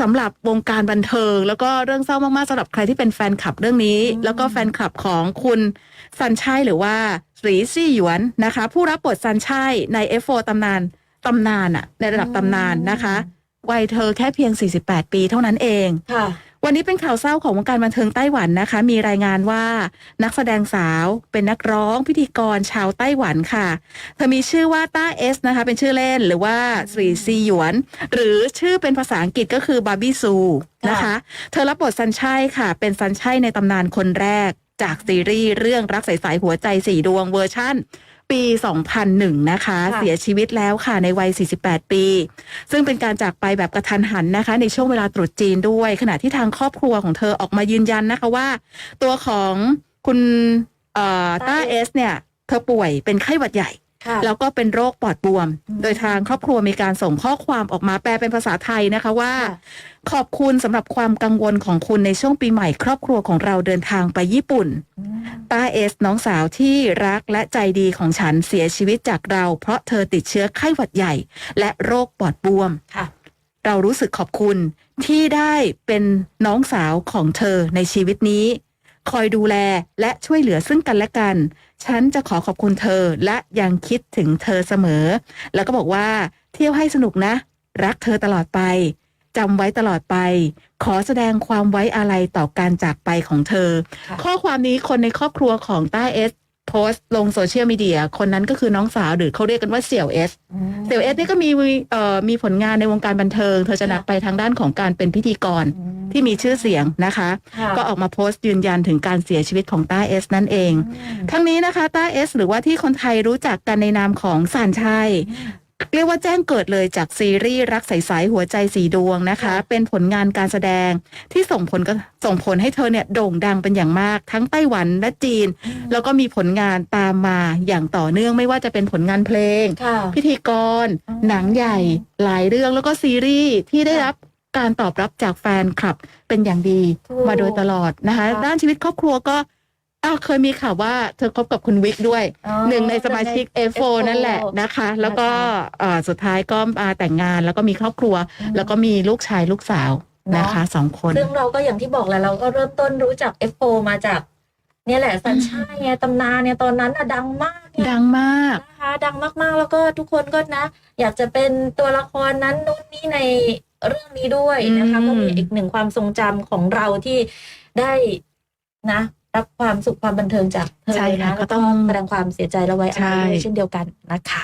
สำหรับวงการบันเทิง แล้วก็เรื่องเศร้ามากๆสำหรับใครที่เป็นแฟนคลับเรื่องนี้อืมแล้วก็แฟนคลับของคุณซันชัยหรือว่าหรีซี่หยวนนะคะ ผู้รับบทซันชัยใน F4 ตำนานตำนานอะในระดับตำนานนะคะวัยเธอแค่เพียง 48 ปีเท่านั้นเอง ค่ะ วันนี้เป็นข่าวเศร้าของวงการบันเทิงไต้หวันนะคะ มีรายงานว่านักแสดงสาวเป็นนักร้องพิธีกรชาวไต้หวันค่ะ เธอมีชื่อว่าต้าเอสนะคะ เป็นชื่อเล่นหรือว่าสีซีหยวน หรือชื่อเป็นภาษาอังกฤษก็คือบาร์บี้ซูนะคะ เธอรับบทซันชัยค่ะ เป็นซันชัยในตำนานคนแรกจากซีรีส์เรื่องรักใสๆหัวใจสี่ดวงเวอร์ชั่น ปี 2001 นะคะ ค่ะ เสียชีวิตแล้วค่ะในวัย 48 ปี ซึ่งเป็นการจากไปแบบกระทันหันนะคะ ในช่วงเวลาตรุษจีนด้วย ขณะที่ทางครอบครัวของเธอออกมายืนยันนะคะว่า ตัวของคุณเอ่อต้าเอสเนี่ย เธอป่วยเป็นไข้หวัดใหญ่ ค่ะ แล้วก็เป็นโรคปอดบวม อืมโดยทางครอบครัวมีการส่งข้อความออกมาแปลเป็นภาษาไทยนะคะว่า ค่ะขอบคุณสำหรับความกังวลของคุณในช่วงปีใหม่ ครอบครัวของเราเดินทางไปญี่ปุ่น อืม ต้าเอสน้องสาวที่รักและใจดีของฉันเสียชีวิตจากเรา เพราะเธอติดเชื้อไข้หวัดใหญ่ และโรคปอดบวม ค่ะ เรารู้สึกขอบคุณที่ได้เป็นน้องสาวของเธอในชีวิตนี้ คอยดูแลและช่วยเหลือซึ่งกันและกัน ฉันจะขอขอบคุณเธอและยังคิดถึงเธอเสมอ แล้วก็บอกว่าเที่ยวให้สนุกนะ รักเธอตลอดไป จำไว้ตลอดไป ขอแสดงความไว้อาลัยต่อการจากไปของเธอค่ะข้อความนี้คนในครอบครัวของต้าเอสโพสต์ลงโซเชียลมีเดียคนนั้นก็คือน้องสาวหรือเขาเรียกกันว่าเสี่ยวเอสอืมเสี่ยวเอสนี่ก็มีเอ่อมีผลงานในวงการบันเทิง เธอจะหนักไปทางด้านของการเป็นพิธีกรอืมที่มีชื่อเสียงนะคะค่ะก็ออกมาโพสต์ยืนยันถึงการเสียชีวิตของต้าเอสนั่นเองอืมทั้งนี้นะคะต้าเอสหรือว่าที่คนไทยรู้จักกันในนามของสารชัย เรียกว่าแจ้งเกิดเลยจากซีรีส์รักใสๆหัวใจสีดวงนะคะค่ะเป็นผลงานการแสดงที่ส่งผลก็ส่งผลให้เธอเนี่ยโด่งดังเป็นอย่างมาก ทั้งไต้หวันและจีน แล้วก็มีผลงานตามมาอย่างต่อเนื่องไม่ว่าจะเป็นผลงานเพลงค่ะพิธีกรอืมหนังใหญ่ หลายเรื่องแล้วก็ซีรีส์ที่ได้ค่ะรับการตอบรับจากแฟนคลับเป็นอย่างดีถูกมาโดยตลอดนะคะค่ะด้านชีวิตครอบครัวก็ อ้าวเคยมีข่าวว่าเธอคบกับคุณวิกด้วย อ๋อหนึ่งในสมาชิก F4 F4 นั่นแหละนะคะ แล้วก็นะคะเอ่อสุดท้ายก็มาแต่งงานแล้วก็มีครอบครัว อืม แล้วก็มีลูกชายลูกสาวเนอะนะคะสองคน ซึ่งเราก็อย่างที่บอกแหละเราก็เริ่มต้นรู้จัก F4 มาจาก เนี่ยแหละสัญชาติไงตำนานเนี่ยตอนนั้นอะดังมากเนี่ยดังมาก นะคะดังมากๆแล้วก็ทุกคนก็นะ อยากจะเป็นตัวละครนั้นนู่นนี่ในเรื่องนี้ด้วยนะคะอืม ก็มีอีกหนึ่งความทรงจำของเราที่ได้นะ รับความสุขความบันเทิงจากเธอใช่ค่ะนะก็แล้วต้ก็องแสดงความเสียใจและไว้อาลัยใช่ ด้วยเช่นเดียวกันนะคะ